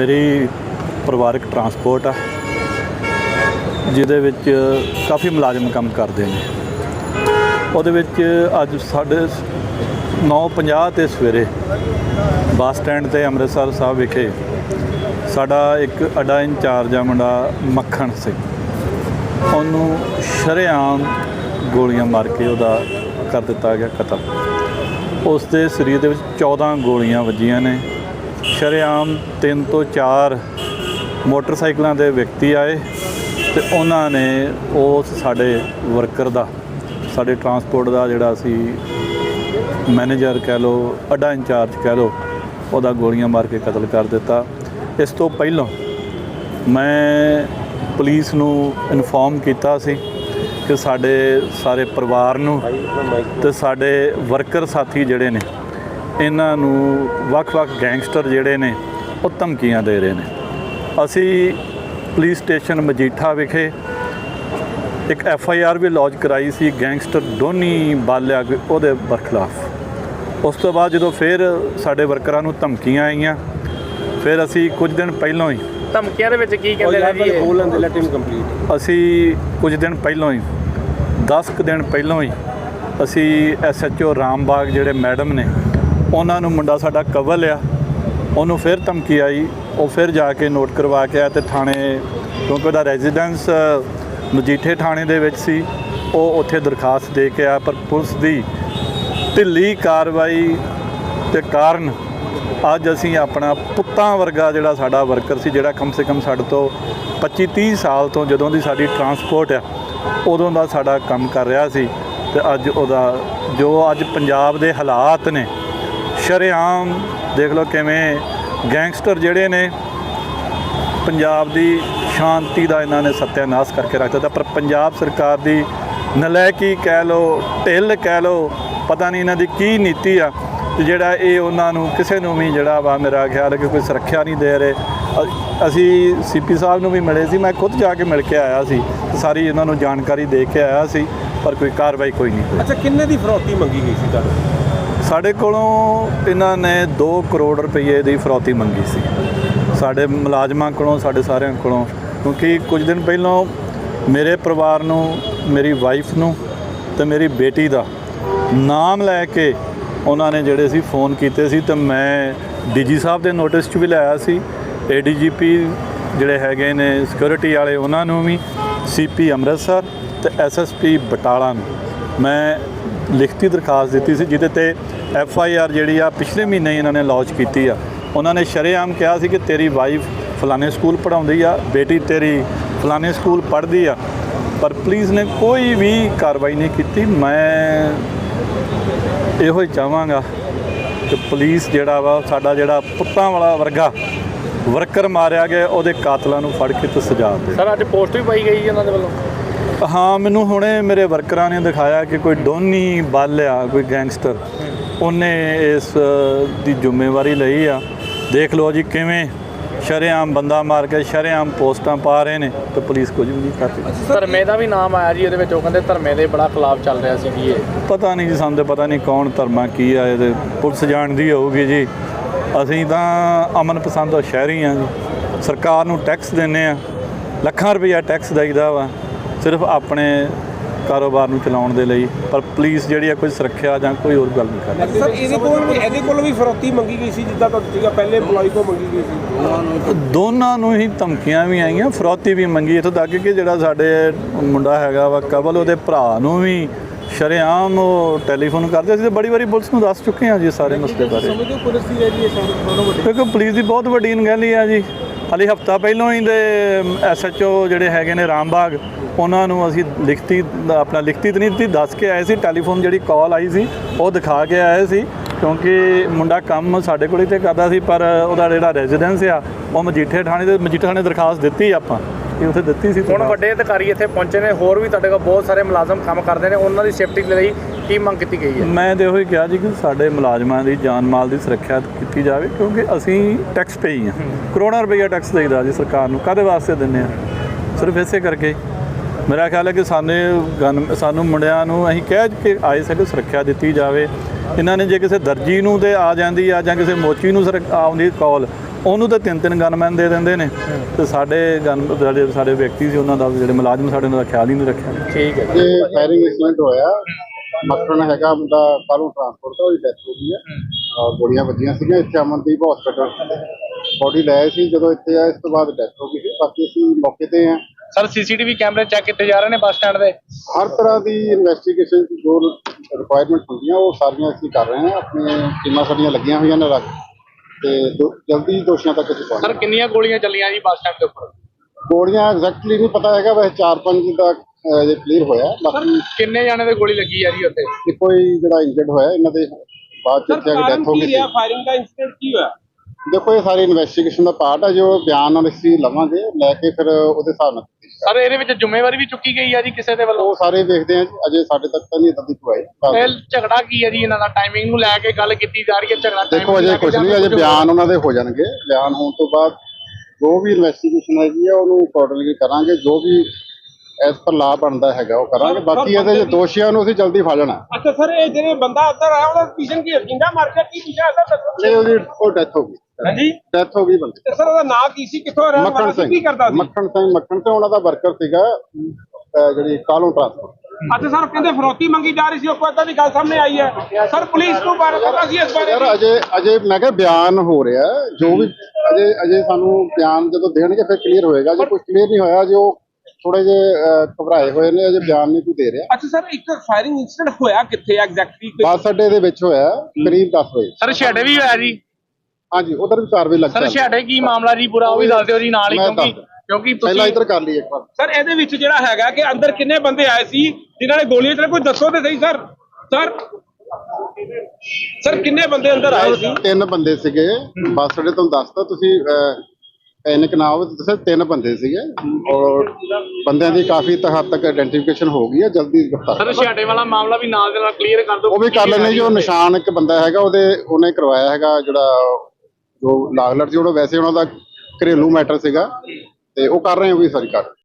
ਮੇਰੀ ਪਰਿਵਾਰਕ ਟਰਾਂਸਪੋਰਟ ਆ, ਜਿਹਦੇ ਵਿੱਚ ਕਾਫੀ ਮੁਲਾਜ਼ਮ ਕੰਮ ਕਰਦੇ ਨੇ। ਉਹਦੇ ਵਿੱਚ ਅੱਜ ਸਾਡੇ 9:50 ਤੇ ਸਵੇਰੇ ਬੱਸ ਸਟੈਂਡ ਤੇ ਅੰਮ੍ਰਿਤਸਰ ਸਾਹਿਬ ਵਿਖੇ ਸਾਡਾ ਇੱਕ ਅਡਾ ਇੰਚਾਰਜ ਆ ਮੁੰਡਾ ਮੱਖਣ ਸਿੰਘ। ਉਹਨੂੰ ਸ਼ਰੇਆਮ ਗੋਲੀਆਂ ਮਾਰ ਕੇ ਉਹਦਾ ਕਰ ਦਿੱਤਾ ਗਿਆ ਕਤਲ। ਉਸ ਦੇ ਸਰੀਰ ਦੇ ਵਿੱਚ 14 ਗੋਲੀਆਂ ਵੱਜੀਆਂ ਨੇ। ਸ਼ਰੇਆਮ ਤਿੰਨ ਤੋਂ ਚਾਰ ਮੋਟਰਸਾਈਕਲਾਂ ਦੇ ਵਿਅਕਤੀ ਆਏ ਤੇ ਉਹਨਾਂ ਨੇ ਉਸ ਸਾਡੇ ਵਰਕਰ ਦਾ, ਸਾਡੇ ਟਰਾਂਸਪੋਰਟ ਦਾ ਜਿਹੜਾ ਸੀ ਮੈਨੇਜਰ ਕਹਿ ਲਓ, ਅੱਡਾ ਇੰਚਾਰਜ ਕਹਿ ਲਓ, ਉਹਦਾ ਗੋਲੀਆਂ ਮਾਰ ਕੇ ਕਤਲ ਕਰ ਦਿੱਤਾ। ਇਸ ਤੋਂ ਪਹਿਲਾਂ ਮੈਂ ਪੁਲਿਸ ਨੂੰ ਇਨਫੋਰਮ ਕੀਤਾ ਸੀ ਕਿ ਸਾਡੇ ਸਾਰੇ ਪਰਿਵਾਰ ਨੂੰ ਤੇ ਸਾਡੇ ਵਰਕਰ ਸਾਥੀ ਜਿਹੜੇ ਨੇ ਇਹਨਾਂ ਨੂੰ ਵੱਖ-ਵੱਖ ਗੈਂਗਸਟਰ ਜਿਹੜੇ ਨੇ ਉਹ ਧਮਕੀਆਂ ਦੇ ਰਹੇ ਨੇ। ਅਸੀਂ ਪੁਲਿਸ ਸਟੇਸ਼ਨ ਮਜੀਠਾ ਵਿਖੇ ਇੱਕ ਐਫ ਆਈ ਆਰ ਵੀ ਲੌਂਚ ਕਰਾਈ ਸੀ ਗੈਂਗਸਟਰ ਡੋਨੀ ਬਾਲਿਆ ਉਹਦੇ ਬਰਖਲਾਫ। ਉਸ ਤੋਂ ਬਾਅਦ ਜਦੋਂ ਫਿਰ ਸਾਡੇ ਵਰਕਰਾਂ ਨੂੰ ਧਮਕੀਆਂ ਆਈਆਂ ਫਿਰ ਅਸੀਂ ਕੁਝ ਦਿਨ ਪਹਿਲਾਂ ਹੀ ਧਮਕੀਆਂ ਦੇ ਵਿੱਚ ਕੀ ਕਹਿੰਦੇ ਨੇ ਜੀ? ਬੋਲਣ ਦੇ ਲੈਟ ਹਿਮ ਕੰਪਲੀਟ ਅਸੀਂ ਕੁਝ ਦਿਨ ਪਹਿਲਾਂ ਹੀ 10 ਕੁ ਦਿਨ ਪਹਿਲਾਂ ਹੀ ਅਸੀਂ ਐਸ ਐਚ ਓ ਰਾਮਬਾਗ ਜਿਹੜੇ ਮੈਡਮ ਨੇ ਉਹਨਾਂ ਨੂੰ ਮੁੰਡਾ ਸਾਡਾ ਕਵਲ ਆ ਉਹਨੂੰ ਫਿਰ ਧਮਕੀ ਆਈ। ਉਹ ਫਿਰ ਜਾ ਕੇ ਨੋਟ ਕਰਵਾ ਕੇ ਆਇਆ ਤੇ ਥਾਣੇ, ਕਿਉਂਕਿ ਉਹਦਾ ਰੈਜ਼ੀਡੈਂਸ ਮਜੀਠੇ ਥਾਣੇ ਦੇ ਵਿੱਚ ਸੀ। ਉਹ ਉੱਥੇ ਦਰਖਾਸਤ ਦੇ ਕੇ ਆ ਪਰ ਪੁਲਿਸ ਦੀ ਢਿੱਲੀ ਕਾਰਵਾਈ ਦੇ ਕਾਰਨ ਅੱਜ ਅਸੀਂ ਆਪਣਾ ਪੁੱਤਾਂ ਵਰਗਾ ਜਿਹੜਾ ਸਾਡਾ ਵਰਕਰ ਸੀ, ਜਿਹੜਾ ਕਮ ਸੇ ਕਮ ਸਾਡੇ ਤੋਂ 25 30 ਸਾਲ ਤੋਂ ਜਦੋਂ ਦੀ ਸਾਡੀ ਟਰਾਂਸਪੋਰਟ ਆ, ਉਦੋਂ ਦਾ ਸਾਡਾ ਕੰਮ ਕਰ ਰਿਹਾ ਸੀ। ਤੇ ਅੱਜ ਉਹਦਾ, ਜੋ ਅੱਜ ਪੰਜਾਬ ਦੇ ਹਾਲਾਤ ਨੇ ਸ਼ਰੇਆਮ ਦੇਖ ਲਓ ਕਿਵੇਂ ਗੈਂਗਸਟਰ ਜਿਹੜੇ ਨੇ, ਪੰਜਾਬ ਦੀ ਸ਼ਾਂਤੀ ਦਾ ਇਹਨਾਂ ਨੇ ਸਤਿਆਨਾਸ ਕਰਕੇ ਰੱਖ ਦਿੱਤਾ। ਪਰ ਪੰਜਾਬ ਸਰਕਾਰ ਦੀ ਨਲਾਇਕੀ ਕਹਿ ਲਓ, ਢਿੱਲ ਕਹਿ ਲਓ, ਪਤਾ ਨਹੀਂ ਇਹਨਾਂ ਦੀ ਕੀ ਨੀਤੀ ਆ। ਤੇ ਜਿਹੜਾ ਇਹ ਉਹਨਾਂ ਨੂੰ, ਕਿਸੇ ਨੂੰ ਵੀ ਜਿਹੜਾ ਵਾ ਮੇਰਾ ਖਿਆਲ ਹੈ ਕਿ ਕੋਈ ਸੁਰੱਖਿਆ ਨਹੀਂ ਦੇ ਰਹੇ। ਅ- ਅਸੀਂ ਸੀਪੀ ਸਾਹਿਬ ਨੂੰ ਵੀ ਮਿਲੇ ਸੀ, ਮੈਂ ਖੁਦ ਜਾ ਕੇ ਮਿਲ ਕੇ ਆਇਆ ਸੀ। ਸਾਰੀ ਇਹਨਾਂ ਨੂੰ ਜਾਣਕਾਰੀ ਦੇ ਕੇ ਆਇਆ ਸੀ, ਪਰ ਕੋਈ ਕਾਰਵਾਈ ਕੋਈ ਨਹੀਂ ਹੋਈ। ਅੱਛਾ, ਕਿੰਨੇ ਦੀ ਫਰੋਤੀ ਮੰਗੀ ਗਈ ਸੀ ਤੁਹਾਨੂੰ? ਸਾਡੇ ਕੋਲੋਂ ਇਹਨਾਂ ਨੇ 2 ਕਰੋੜ ਰੁਪਏ ਦੀ ਫਰੌਤੀ ਮੰਗੀ ਸੀ। ਸਾਡੇ ਮੁਲਾਜ਼ਮਾਂ ਕੋਲੋਂ, ਸਾਡੇ ਸਾਰਿਆਂ ਕੋਲੋਂ, ਕਿਉਂਕਿ ਕੁਝ ਦਿਨ ਪਹਿਲਾਂ ਮੇਰੇ ਪਰਿਵਾਰ ਨੂੰ, ਮੇਰੀ ਵਾਈਫ ਨੂੰ ਤੇ ਮੇਰੀ ਬੇਟੀ ਦਾ ਨਾਮ ਲੈ ਕੇ ਉਹਨਾਂ ਨੇ ਜਿਹੜੇ ਸੀ ਫੋਨ ਕੀਤੇ ਸੀ ਤੇ ਮੈਂ ਡੀਜੀ ਸਾਹਿਬ ਦੇ ਨੋਟਿਸ 'ਚ ਵੀ ਲਾਇਆ ਸੀ। ਏਡੀਜੀਪੀ ਜਿਹੜੇ ਹੈਗੇ ਨੇ ਸਿਕਿਉਰਿਟੀ ਵਾਲੇ ਉਹਨਾਂ ਨੂੰ ਵੀ ਸੀਪੀ ਅੰਮ੍ਰਿਤਸਰ ਤੇ ਐਸਐਸਪੀ ਬਟਾਲਾ ਨੂੰ। ਮੈਂ ਲਿਖਤੀ ਦਰਖਾਸਤ ਦਿੱਤੀ ਸੀ, ਜਿਹਦੇ ਤੇ ਐਫ ਆਈ ਆਰ ਜਿਹੜੀ ਆ ਪਿਛਲੇ ਮਹੀਨੇ ਇਹਨਾਂ ਨੇ ਲਾਂਚ ਕੀਤੀ ਆ। ਉਹਨਾਂ ਨੇ ਸ਼ਰੇਆਮ ਕਿਹਾ ਸੀ ਕਿ ਤੇਰੀ ਵਾਈਫ ਫਲਾਣੇ ਸਕੂਲ ਪੜਾਉਂਦੀ ਆ ਬੇਟੀ ਤੇਰੀ ਫਲਾਣੇ ਸਕੂਲ ਪੜ੍ਹਦੀ ਆ ਪਰ ਪੁਲਿਸ ਨੇ ਕੋਈ ਵੀ ਕਾਰਵਾਈ ਨਹੀਂ ਕੀਤੀ। ਮੈਂ ਇਹੋ ਹੀ ਚਾਹਾਂਗਾ ਕਿ ਪੁਲਿਸ ਜਿਹੜਾ ਵਾ ਸਾਡਾ ਜਿਹੜਾ ਪੁੱਤਾਂ ਵਾਲਾ ਵਰਗਾ ਵਰਕਰ ਮਾਰਿਆ ਗਿਆ ਉਹਦੇ ਕਾਤਲਾਂ ਨੂੰ ਫੜ ਕੇ ਤੇ ਸਜ਼ਾ ਦੇ। ਸਰ ਅੱਜ ਪੋਸਟ ਵੀ ਪਾਈ ਗਈ ਉਹਨਾਂ ਦੇ ਵੱਲੋਂ? ਹਾਂ ਮੈਨੂੰ ਹੁਣੇ ਮੇਰੇ ਵਰਕਰਾਂ ਨੇ ਦਿਖਾਇਆ ਕਿ ਕੋਈ ਡੋਨੀ ਬਾਲਿਆ ਕੋਈ ਗੈਂਗਸਟਰ। ਉਹਨੇ ਇਸ ਦੀ ਜ਼ਿੰਮੇਵਾਰੀ ਲਈ ਆ। ਦੇਖ ਲਓ ਜੀ ਕਿਵੇਂ ਸ਼ਰੇਆਮ ਬੰਦਾ ਮਾਰ ਕੇ ਸ਼ਰੇਆਮ ਪੋਸਟਾਂ ਪਾ ਰਹੇ ਨੇ ਤੇ ਪੁਲਿਸ ਕੁਝ ਵੀ ਨਹੀਂ ਕਰ ਰਹੀ। ਧਰਮੇ ਦਾ ਵੀ ਨਾਮ ਆਇਆ ਜੀ ਇਹਦੇ ਵਿੱਚ ਉਹ ਕਹਿੰਦੇ ਧਰਮੇ ਦੇ ਬੜਾ ਖਿਲਾਫ ਚੱਲ ਰਿਹਾ ਸੀ ਜੀ ਇਹ। ਪਤਾ ਨਹੀਂ ਜੀ ਸਾਨੂੰ ਤਾਂ ਪਤਾ ਨਹੀਂ ਕੌਣ ਧਰਮਾ ਕੀ ਆ ਇਹਦੇ ਪੁਲਿਸ ਜਾਣਦੀ ਹੋਊਗੀ ਜੀ। ਅਸੀਂ ਤਾਂ ਅਮਨ ਪਸੰਦ ਸ਼ਹਿਰੀ ਆ ਜੀ। ਸਰਕਾਰ ਨੂੰ ਟੈਕਸ ਦਿੰਨੇ ਆ। ਲੱਖਾਂ ਰੁਪਈਆ ਟੈਕਸ ਦੇਈਦਾ ਵਾ। ਸਿਰਫ ਆਪਣੇ ਕਾਰੋਬਾਰ ਨੂੰ ਚਲਾਉਣ ਦੇ ਲਈ ਪਰ ਪੁਲਿਸ ਜਿਹੜੀ ਆ ਕੋਈ ਸੁਰੱਖਿਆ ਜਾਂ ਕੋਈ ਹੋਰ ਗੱਲ ਨਹੀਂ ਕਰਦੀ ਸਰ ਇਹਦੇ ਕੋਲ ਵੀ ਇਹਦੇ ਕੋਲ ਵੀ ਫਰੌਤੀ ਮੰਗੀ ਗਈ ਸੀ ਜਿੱਦਾਂ ਤੁਹਾਨੂੰ ਸੀਗਾ ਪਹਿਲੇ EMPLOYE ਤੋਂ ਮੰਗੀ ਗਈ ਸੀ? ਦੋਨਾਂ ਨੂੰ ਹੀ ਧਮਕੀਆਂ ਵੀ ਆਈਆਂ ਫਰੌਤੀ ਵੀ ਮੰਗੀ। ਇੱਥੋਂ ਤੱਕ ਕਿ ਜਿਹੜਾ ਸਾਡੇ ਮੁੰਡਾ ਹੈਗਾ ਵਾ ਕਬਲ ਉਹਦੇ ਭਰਾ ਨੂੰ ਵੀ ਸ਼ਰੇਆਮ ਉਹ ਟੈਲੀਫੋਨ ਕਰਦੇ। ਸੀ ਤੇ ਬੜੀ ਵਾਰੀ ਪੁਲਿਸ ਨੂੰ ਦੱਸ ਚੁੱਕੇ ਹਾਂ ਜੀ ਸਾਰੇ ਮਸਲੇ ਬਾਰੇ। ਸਮਝੋ ਪੁਲਿਸ ਦੀ ਹੈ ਜੀ ਇਹ ਦੋਨੋਂ ਵੱਡੇ। ਕਿਉਂਕਿ ਪੁਲਿਸ ਦੀ ਬਹੁਤ ਵੱਡੀ ਅਣਗਹਿਲੀ ਆ ਜੀ। ਹਾਲੇ ਹਫਤਾ ਪਹਿਲਾਂ ਹੀ ਦੇ ਐਸਐਚਓ ਜਿਹੜੇ ਹੈਗੇ ਨੇ ਰਾਮਬਾਗ ਉਹਨਾਂ ਨੂੰ ਅਸੀਂ ਲਿਖਤੀ ਆਪਣਾ ਲਿਖਤੀ ਨਹੀਂ ਦਿੱਤੀ ਦੱਸ ਕੇ ਆਏ ਸੀ ਟੈਲੀਫੋਨ ਜਿਹੜੀ ਕਾਲ ਆਈ ਸੀ ਉਹ ਦਿਖਾ ਕੇ ਆਏ ਸੀ ਕਿਉਂਕਿ ਮੁੰਡਾ ਕੰਮ ਸਾਡੇ ਕੋਲ ਹੀ ਤੇ ਕਰਦਾ ਸੀ ਪਰ ਉਹਦਾ ਜਿਹੜਾ ਰੈਜ਼ੀਡੈਂਸ ਆ ਉਹ ਮਜੀਠੇ ਥਾਣੇ ਦੇ ਮਜੀਠੇ ਥਾਣੇ ਦਰਖਾਸਤ ਦਿੱਤੀ ਆਪਾਂ ਇਹ ਉੱਥੇ ਦਿੱਤੀ ਸੀ ਹੁਣ। ਵੱਡੇ ਅਧਿਕਾਰੀ ਇੱਥੇ ਪਹੁੰਚੇ ਨੇ ਹੋਰ ਵੀ ਤੁਹਾਡੇ ਕੋਲ ਬਹੁਤ ਸਾਰੇ ਮੁਲਾਜ਼ਮ ਕੰਮ ਕਰਦੇ ਨੇ ਉਹਨਾਂ ਦੀ ਸੇਫਟੀ ਲਈ ਕੀ ਮੰਗ ਕੀਤੀ ਗਈ ਹੈ ਮੈਂ ਤੇ ਉਹੀ ਹੀ ਕਿਹਾ ਜੀ ਕਿ ਸਾਡੇ ਮੁਲਾਜ਼ਮਾਂ ਦੀ ਜਾਨ ਮਾਲ ਦੀ ਸੁਰੱਖਿਆ ਕੀਤੀ ਜਾਵੇ ਕਿਉਂਕਿ ਅਸੀਂ ਟੈਕਸ ਪੇਈ ਆ ਕਰੋੜਾਂ ਰੁਪਈਆ ਟੈਕਸ ਦੇਈਦਾ ਜੀ ਸਰਕਾਰ ਨੂੰ। ਕਾਦੇ ਵਾਸਤੇ ਦਿੰਨੇ ਆ ਸਿਰਫ ਇਸੇ ਕਰਕੇ। ਮੇਰਾ ਖਿਆਲ ਹੈ ਕਿ ਸਾਨੂੰ ਗਨ- ਸਾਨੂੰ ਮੁੰਡਿਆਂ ਨੂੰ ਅਸੀਂ ਕਹਿ ਕੇ ਆਏ ਸੀ ਕਿ ਸੁਰੱਖਿਆ ਦਿੱਤੀ ਜਾਵੇ। ਇਹਨਾਂ ਨੇ ਜੇ ਕਿਸੇ ਦਰਜੀ ਨੂੰ ਤੇ ਆ ਜਾਂਦੀ ਆ ਜਾਂ ਕਿਸੇ ਮੋਚੀ ਨੂੰ ਆਉਂਦੀ ਕਾਲ ਉਹਨੂੰ ਤਾਂ ਤਿੰਨ ਤਿੰਨ ਗਨਮੈਨ ਦੇ ਦਿੰਦੇ ਨੇ। ਤੇ ਸਾਡੇ ਗਨ ਜਿਹੜੇ ਸਾਡੇ ਵਿਅਕਤੀ ਸੀ ਉਹਨਾਂ ਦਾ ਜਿਹੜੇ ਮੁਲਾਜ਼ਮ ਸਾਡੇ ਦਾ ਖਿਆਲ ਹੀ ਨਹੀਂ ਰੱਖਿਆ। ਠੀਕ ਹੈ ਇਹ ਫਾਇਰਿੰਗ ਇਨਸੀਡੈਂਟ ਹੋਇਆ। ਮੱਖਣ ਹੈਗਾ ਮੁੰਡਾ ਕਾਲੂ ਟਰਾਂਸਪੋਰਟ ਦਾ ਉਹਦੀ ਡੈਥ ਹੋ ਗਈ ਹੈ। ਗੋਲੀਆਂ ਵੱਜੀਆਂ ਸੀਗੀਆਂ ਇੱਥੇ ਅਮਨਦੀਪ ਹਸਪੀਟਲ ਬੋਡੀ ਲਾਇਆ ਸੀ ਜਦੋਂ ਇੱਥੇ ਆਇਆ ਇਸ ਤੋਂ ਬਾਅਦ ਡੈਥ ਹੋ ਗਈ ਸੀ। ਬਾਕੀ ਅਸੀਂ ਮੌਕੇ ਤੇ ਹਾਂ। ਸਰ ਸੀਸੀਟੀਵੀ ਕੈਮਰੇ ਚੈੱਕ ਕੀਤੇ ਜਾ ਰਹੇ ਨੇ ਬੱਸ ਸਟੈਂਡ ਦੇ? ਹਰ ਤਰ੍ਹਾਂ ਦੀ ਇਨਵੈਸਟੀਗੇਸ਼ਨ ਦੀ ਜੋ ਰਿਕੁਆਇਰਮੈਂਟ ਹੁੰਦੀਆਂ ਉਹ ਸਾਰੀਆਂ ਅਸੀਂ ਕਰ ਰਹੇ ਹਾਂ। ਆਪਣੀਆਂ ਟੀਮਾਂ ਸਾਡੀਆਂ ਲੱਗੀਆਂ ਹੋਈਆਂ ਨੇ ਰੱਖ ਤੇ ਦੋ- ਜਲਦੀ ਦੋਸ਼ੀਆਂ ਤੱਕ ਅਸੀਂ ਸਰ ਪਹੁੰਚਾਂਗੇ ਕਿੰਨੀਆਂ ਗੋਲੀਆਂ ਚੱਲੀਆਂ ਜੀ ਬੱਸ ਸਟੈਂਡ ਦੇ ਉੱਪਰ? ਗੋਲੀਆਂ ਐਗਜ਼ੈਕਟਲੀ ਨਹੀਂ ਪਤਾ ਹੈਗਾ ਵੈਸੇ 4-5 ਦਾ ਅਹ, ਜੇ ਕਲੀਅਰ ਹੋਇਆ। ਬਾਕੀ ਕਿੰਨੇ ਜਾਣੇ ਦੇ ਗੋਲੀ ਲੱਗੀ ਆ ਜੀ ਉੱਤੇ ਕਿ ਕੋਈ ਜਿਹੜਾ ਇੰਜਰਡ ਹੋਇਆ ਇਹਨਾਂ ਦੇ ਬਾਅਦ ਚ ਇੱਥੇ ਆ ਕੇ ਡੈਥ ਹੋ ਕੀ ਗਈ ਸੀ। ਫਾਇਰਿੰਗ ਦਾ ਇਨਸੀਡੈਂਟ ਕੀ ਹੋਇਆ? ਦੇਖੋ ਇਹ ਸਾਰੀ ਇਨਵੈਸਟੀਗੇਸ਼ਨ ਦਾ ਪਾਰਟ ਹੈ ਜੋ ਬਿਆਨ ਨਾਲ ਅਸੀਂ ਲਵਾਂਗੇ ਲੈ ਕੇ ਫਿਰ ਉਹਦੇ ਹਿਸਾਬ ਨਾਲ ਤਫਤੀਸ਼ ਸਰ ਇਹਦੇ ਵਿੱਚ ਜ਼ਿੰਮੇਵਾਰੀ ਵੀ ਚੁੱਕੀ ਗਈ ਆ ਜੀ ਕਿਸੇ ਦੇ ਵੱਲੋਂ? ਉਹ ਸਾਰੇ ਦੇਖਦੇ ਆ ਜੀ ਅਜੇ ਸਾਡੇ ਤੱਕ ਤਾਂ ਨਹੀਂ ਇਦਾਂ ਦੀ ਕੋਈ ਆਈ। ਇਹ ਝਗੜਾ ਕੀ ਹੈ ਜੀ ਇਹਨਾਂ ਦਾ? ਟਾਈਮਿੰਗ ਨੂੰ ਲੈ ਕੇ ਗੱਲ ਕੀਤੀ ਜਾ ਰਹੀ ਹੈ ਝਗੜਾ ਦੇਖੋ ਅਜੇ ਕੁਝ ਨਹੀਂ ਅਜੇ? ਬਿਆਨ ਉਹਨਾਂ ਦੇ ਹੋ ਜਾਣਗੇ। ਬਿਆਨ ਹੋਣ ਤੋਂ ਬਾਅਦ ਜੋ ਵੀ ਇਨਵੈਸਟੀਗੇਸ਼ਨ ਹੈਗੀ ਆ ਉਹਨੂੰ ਅਕੋਰਡਿੰਗਲੀ ਕਰਾਂਗੇ। ਜੋ ਵੀ ਐਸ ਪਰ ਲਾ ਬਣਦਾ ਹੈਗਾ ਉਹ ਕਰਾਂਗੇ। ਬਾਕੀ ਇਹਦੇ ਜੇ ਦੋਸ਼ੀਆਂ ਨੂੰ ਅਸੀਂ ਜਲਦੀ ਫੜ ਲੈਣਾ। ਅੱਛਾ ਸਰ ਇਹ ਜਿਹੜੇ ਬੰਦਾ ਅੰਦਰ ਆਇਆ ਉਹਦਾ ਪੀਛਨ ਕੀ ਜਿੰਦਾ ਮਾਰ ਕੇ ਕੀ ਪਿਛਾ ਸਰ? ਦੱਸੋ। ਉਹਦੀ ਉਹ ਡੈਥ ਹੋ ਗਈ। ਹਾਂਜੀ। ਡੈਥ ਹੋ ਗਈ ਬੰਦੇ ਤੇ ਸਰ ਉਹਦਾ ਨਾਂ ਕੀ ਸੀ? ਕਿੱਥੋਂ ਰਹਿਣ ਵਾਲਾ ਸੀ? ਕੀ ਕਰਦਾ ਸੀ? ਮੱਖਣ ਸਿੰਘ ਮੱਖਣ ਸਿੰਘ ਉਹਨਾਂ ਦਾ ਵਰਕਰ ਸੀਗਾ ਜਿਹੜੀ ਕਾਲੋਂ ਟਰਾਂਸਪੋਰਟ ਅੱਛਾ ਸਰ ਕਹਿੰਦੇ ਫਰੋਤੀ ਮੰਗੀ ਜਾ ਰਹੀ ਸੀ ਉਹ ਕੋਈ ਦੀ ਗੱਲ ਸਾਹਮਣੇ ਆਈ ਹੈ। ਸਰ ਪੁਲਿਸ ਨੂੰ ਬਾਰੇ ਪਤਾ ਸੀ ਇਸ ਬਾਰੇ? ਯਾਰ ਅਜੇ ਅਜੇ ਮੈਂ ਕਿਹਾ ਬਿਆਨ ਹੋ ਰਿਹਾ ਜੋ ਵੀ ਅਜੇ ਅਜੇ ਸਾਨੂੰ ਬਿਆਨ ਜਦੋਂ ਦੇਣਗੇ ਫਿਰ ਕਲੀਅਰ ਹੋਏਗਾ। ਜੇ ਕੁਝ ਕਲੀਅਰ ਨਹੀਂ ਹੋਇਆ ਜੋ ਥੋੜੇ ਜੇ ਘਬਰਾਏ ਹੋਏ ਨੇ ਅਜੇ ਬਿਆਨ ਨਹੀਂ ਕੋਈ ਦੇ ਰਿਹਾ। ਅੱਛਾ ਸਰ ਇੱਕ ਫਾਇਰਿੰਗ ਇਨਸੀਡੈਂਟ ਹੋਇਆ ਕਿੱਥੇ ਐਗਜ਼ੈਕਟਲੀ ਬੱਸ ਅੱਡੇ ਦੇ ਵਿੱਚ ਹੋਇਆ ਕਰੀਬ 10 ਵਜੇ। ਸਰ ਛੇੜੇ ਵੀ ਹੋਇਆ ਜੀ? ਹਾਂਜੀ ਉਧਰ ਵੀ ਕਾਰਵਾਈ ਲੱਗ ਸਰ। ਛੇੜੇ ਕੀ ਮਾਮਲਾ ਜੀ ਪੂਰਾ ਉਹ ਵੀ ਦੱਸ ਦਿਓ ਜੀ ਨਾਲ ਹੀ ਕਿਉਂਕਿ ਕਿਉਂਕਿ ਪਹਿਲਾਂ ਤੁਸੀਂ ਇੱਧਰ ਕਰ ਲਈ ਇੱਕ ਵਾਰ। ਸਰ ਇਹਦੇ ਵਿੱਚ ਜਿਹੜਾ ਹੈਗਾ ਕਿ ਅੰਦਰ ਕਿੰਨੇ ਬੰਦੇ ਆਏ ਸੀ ਜਿਨ੍ਹਾਂ ਨੇ ਗੋਲੀਆਂ ਚਲਾ ਕੋਈ ਦੱਸੋ ਤੇ ਸਹੀ ਸਰ। ਸਰ ਸਰ ਕਿੰਨੇ ਬੰਦੇ ਅੰਦਰ ਆਏ ਸੀ? ਤਿੰਨ ਬੰਦੇ ਸੀਗੇ। ਬੱਸ ਅੱਡੇ ਤੋਂ ਦੱਸਤਾ ਤੁਸੀਂ ਪੈਨਿਕ ਨਾ ਹੋਵੇ ਤੁਸੀਂ ਤਿੰਨ ਬੰਦੇ ਸੀਗੇ। ਔਰ ਬੰਦਿਆਂ ਦੀ ਕਾਫੀ ਤ- ਹੱਦ ਤੱਕ ਆਇਡੈਂਟੀਫਿਕੇਸ਼ਨ ਹੋ ਗਈ ਹੈ ਜਲਦੀ ਗ੍ਰਿਫਤਾਰ ਸਰ ਛੇੜੇ ਵਾਲਾ ਮਾਮਲਾ ਵੀ ਨਾਲ ਦੇ ਨਾਲ ਕਲੀਅਰ ਕਰ ਦਿਓ। ਉਹ ਵੀ ਕਰ ਲੈਣੇ ਜੋ ਨਿਸ਼ਾਨ ਇੱਕ ਬੰਦਾ ਹੈਗਾ ਉਹਦੇ ਉਹਨੇ ਕਰਵਾਇਆ ਹੈਗਾ ਜਿਹੜਾ ਜੋ ਲਾਗਲਟ ਸੀ ਉਹਦਾ ਵੈਸੇ ਉਹਨਾਂ ਦਾ ਘਰੇਲੂ ਮੈਟਰ ਸੀਗਾ। ਤੇ ਉਹ ਕਰ ਰਹੇ ਹੋ ਵੀ ਸਾਰੀ ਕਰ